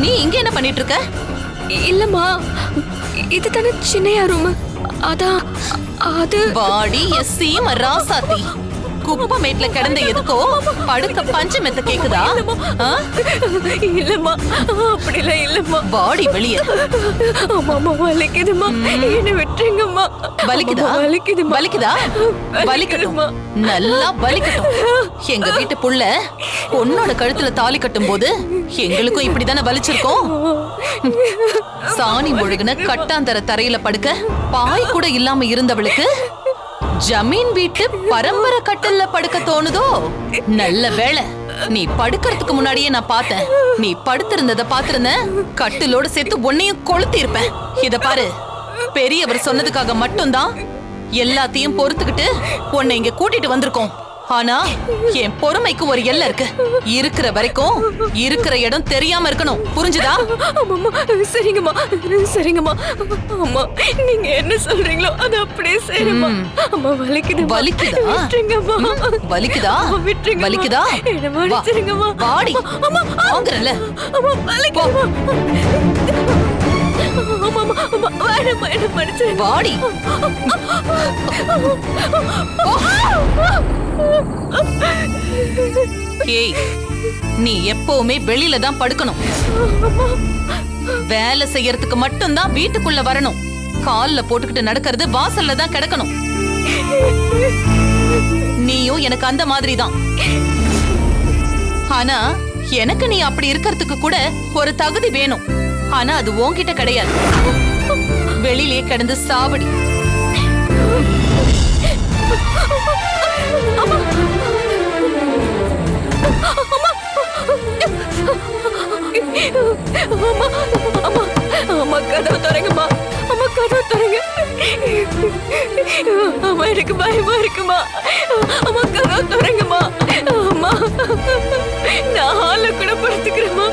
நீ இங்க என்ன பண்ணிட்டு இருக்க இல்லம்மா இது தானே சின்னையா ரூம்? அதான் அது பாடி எஸ் சீம ராசாத்தி. குப்பை மேட்ல கிடந்த எதுக்கோ படுக்க பஞ்ச மெத்த கேக்குதா? இல்லம்மா அப்படிலாம் இல்லம்மா. பாடி வெளிய. அம்மா வலிக்குதும்மா. என்ன விட்டுருங்கம்மா. வலிக்குதா? வலிக்குதா? வலிக்கட்டும். வலிக்குதும்மா. நல்லா வலிக்கட்டும். எங்க வீட்டு புள்ள பொண்ணோட கழுத்துல தாலி கட்டும் போது எங்களுக்கும் இப்படிதானே வலிச்சிருக்கோம்? சாணி முழுகுன கட்டாந்தர தரையில படுக்க பாய் கூட இல்லாம இருந்தவளுக்கு ஜமீன் வீட்டு பரம்பரை கட்டல்ல படுக்க தோணுதோ? நல்ல வேளை. நீ படுக்கிறதுக்கு முன்னாடியே நான் பார்த்தேன். நீ படுத்திருந்தத பாத்திருந்த கட்டிலோட சேர்த்து உன்னையும் கொளுத்தி இருப்பேன் இத பாரு. பெரியவர் சொன்னதுக்காக மட்டும்தான் எல்லாத்தையும் பொறுத்துக்கிட்டு உன்னை இங்க கூட்டிட்டு வந்திருக்கோம். ஆனா என் பொறுமைக்கு ஒரு எல்லை இருக்கு. இருக்கிற வரைக்கும் இருக்கிற இடம் தெரியாம இருக்கணும். புரிஞ்சுதா? சரிங்கம்மா சரிங்கம்மா. அம்மா நீங்க என்ன சொல்றீங்களோ அது அப்படியே செய்யணுமா அம்மா வலிக்குது வலிக்குதா? விட்டுருங்கம்மா. வலிக்குதா? அம்மா, விட்டுருங்கம்மா. வலிக்குதா? என்ன வா, மன்னிச்சிருங்கம்மா. வாடி. வாங்குறல அம்மா வலிக்குதும்மா. அம்மா மன்னிச்சிருங்க வாடி. ஏய் நீ எப்பவுமே வெளியில தான் படுக்கணும். வேலை செய்யறதுக்கு மட்டும்தான் வீட்டுக்குள்ள வரணும். கால்ல போட்டுக்கிட்டு நடக்கிறது வாசல்ல தான் கிடக்கணும். நீயும் எனக்கு அந்த மாதிரி தான் ஆனா எனக்கு நீ அப்படி இருக்கிறதுக்கு கூட ஒரு தகுதி வேணும். ஆனா அது உன்கிட்ட கிடையாது. வெளியிலே கிடந்து சாவடி. திறங்கம்மா அம்மா கதவு திறங்க அம்மா எனக்கு பயமா இருக்குமா? அம்மா கதவு திறங்கம்மா அம்மா நான் ஆள கூட படுத்துக்கிறேம்மா.